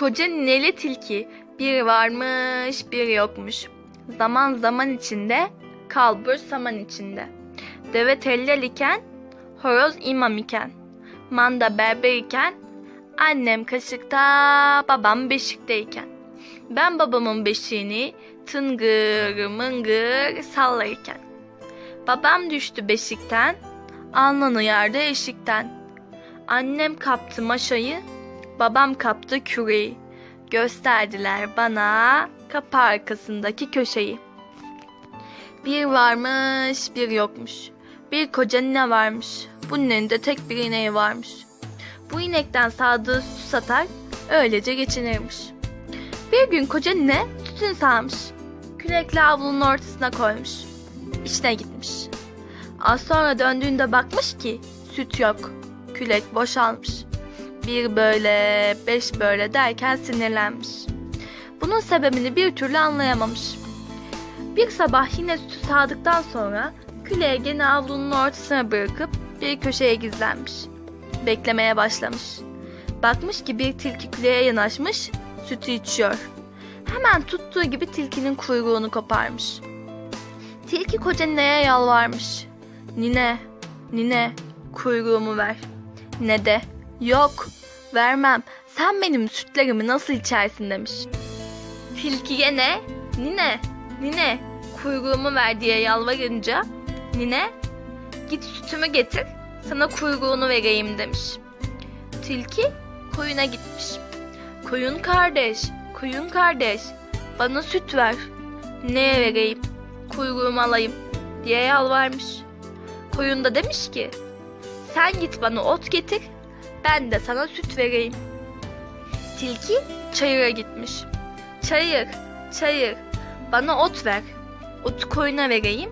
koca nineli tilki bir varmış bir yokmuş. Zaman zaman içinde, kalbur saman içinde. Deve tellal iken, horoz imam iken. Manda berber iken, annem kaşıkta, babam beşikteyken. Ben babamın beşiğini tıngır mıngır sallarken. Babam düştü beşikten, alnını yardı eşikten. Annem kaptı maşayı, babam kaptı küreği. Gösterdiler bana kapı arkasındaki köşeyi. Bir varmış, bir yokmuş. Bir koca nine varmış. Bunun elinde tek bir ineği varmış. Bu inekten sağdığı sütü satar, öylece geçinirmiş. Bir gün koca nine sütünü sağmış. Kürekle avlunun ortasına koymuş. İçine gitmiş. Az sonra döndüğünde bakmış ki süt yok. Külek boşalmış. Bir böyle, beş böyle derken sinirlenmiş. Bunun sebebini bir türlü anlayamamış. Bir sabah yine sütü sağdıktan sonra küleği gene avlunun ortasına bırakıp bir köşeye gizlenmiş. Beklemeye başlamış. Bakmış ki bir tilki küleğe yanaşmış, sütü içiyor. Hemen tuttuğu gibi tilkinin kuyruğunu koparmış. Tilki koca nineye yalvarmış. Nine, nine, kuyruğumu ver. Nine de, yok, vermem. Sen benim sütlerimi nasıl içersin demiş. Tilki gene, nine, nine, kuyruğumu ver diye yalvarınca, nine, git sütümü getir, sana kuyruğunu vereyim demiş. Tilki koyuna gitmiş. Koyun kardeş, koyun kardeş, bana süt ver. Neye vereyim? Kuyruğumu alayım diye yalvarmış. Koyun da demiş ki, sen git bana ot getir, ben de sana süt vereyim. Tilki çayıra gitmiş. Çayır, çayır, bana ot ver. Otu koyuna vereyim,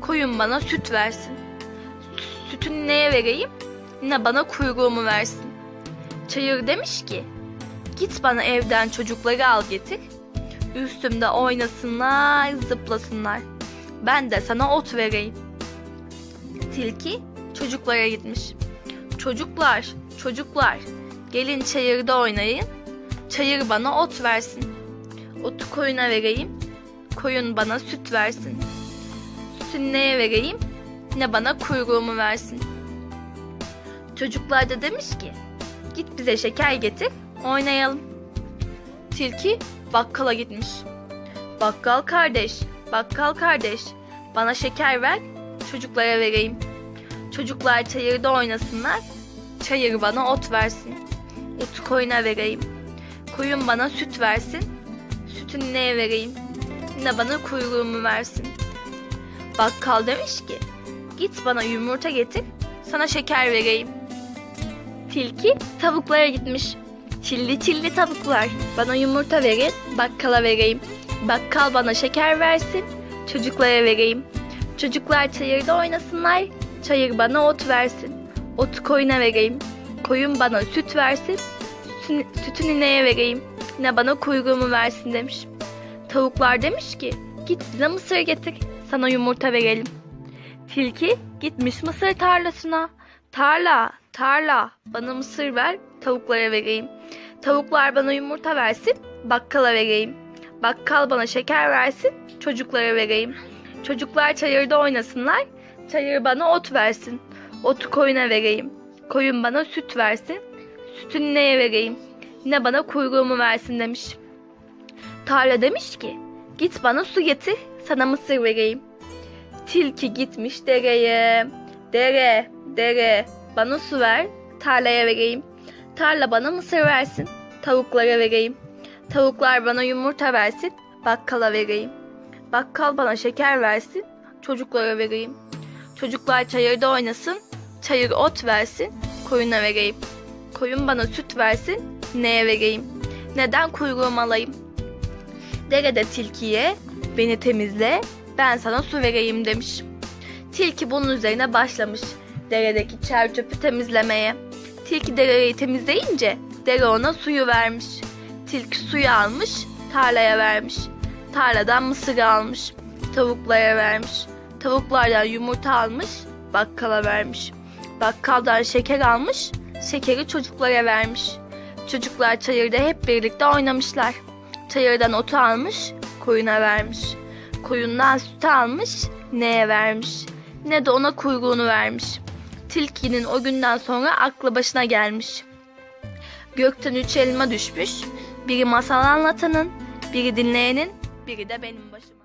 koyun bana süt versin. Sütünü neye vereyim? Ne bana kuyruğumu versin. Çayır demiş ki, git bana evden çocukları al getir. Üstümde oynasınlar, zıplasınlar. Ben de sana ot vereyim. Tilki çocuklara gitmiş. Çocuklar, çocuklar, gelin çayırda oynayın. Çayır bana ot versin. Otu koyuna vereyim. Koyun bana süt versin. Sütünü neye vereyim? Ne bana kuyruğumu versin. Çocuklar da demiş ki, git bize şeker getir, oynayalım. Tilki bakkala gitmiş. Bakkal kardeş, bakkal kardeş, bana şeker ver, çocuklara vereyim. Çocuklar çayırda oynasınlar, çayır bana ot versin. Otu koyuna vereyim. Koyun bana süt versin, sütünü neye vereyim? Ne bana kuyruğumu versin. Bakkal demiş ki, git bana yumurta getir, sana şeker vereyim. Tilki tavuklara gitmiş. Çilli çilli tavuklar, bana yumurta verin, bakkala vereyim. Bakkal bana şeker versin, çocuklara vereyim. Çocuklar çayırda oynasınlar, çayır bana ot versin. Ot koyuna vereyim. Koyun bana süt versin, sütünü, sütünü neye vereyim? Ne bana kuyruğumu versin demiş. Tavuklar demiş ki, git bize mısır getir, sana yumurta verelim. Tilki gitmiş mısır tarlasına. Tarla, tarla, bana mısır ver, tavuklara vereyim. Tavuklar bana yumurta versin, bakkala vereyim. Bakkal bana şeker versin, çocuklara vereyim. Çocuklar çayırda oynasınlar, çayır bana ot versin. Otu koyuna vereyim. Koyun bana süt versin, sütünü neye vereyim? Ne bana kuyruğumu versin demiş. Tarla demiş ki, git bana su getir, sana mısır vereyim. Tilki gitmiş dereye. Dere, dere, bana su ver, tarlaya vereyim. Tarla bana mısır versin, tavuklara vereyim. Tavuklar bana yumurta versin, bakkala vereyim. Bakkal bana şeker versin, çocuklara vereyim. Çocuklar çayırda oynasın, çayır ot versin, koyuna vereyim. Koyun bana süt versin, neye vereyim? Neden kuyruğumu alayım? Derede tilkiye, beni temizle, ben sana su vereyim demiş. Tilki bunun üzerine başlamış deredeki çer çöpü temizlemeye. Tilki dereyi temizleyince dere ona suyu vermiş. Tilki suyu almış, tarlaya vermiş. Tarladan mısır almış, tavuklara vermiş. Tavuklardan yumurta almış, bakkala vermiş. Bakkaldan şeker almış, şekeri çocuklara vermiş. Çocuklar çayırda hep birlikte oynamışlar. Çayırdan otu almış, koyuna vermiş. Koyundan sütü almış, neye vermiş. Ne de ona kuyruğunu vermiş. Tilkinin o günden sonra aklı başına gelmiş. Gökten üç elma düşmüş. Biri masal anlatanın, biri dinleyenin, biri de benim başıma.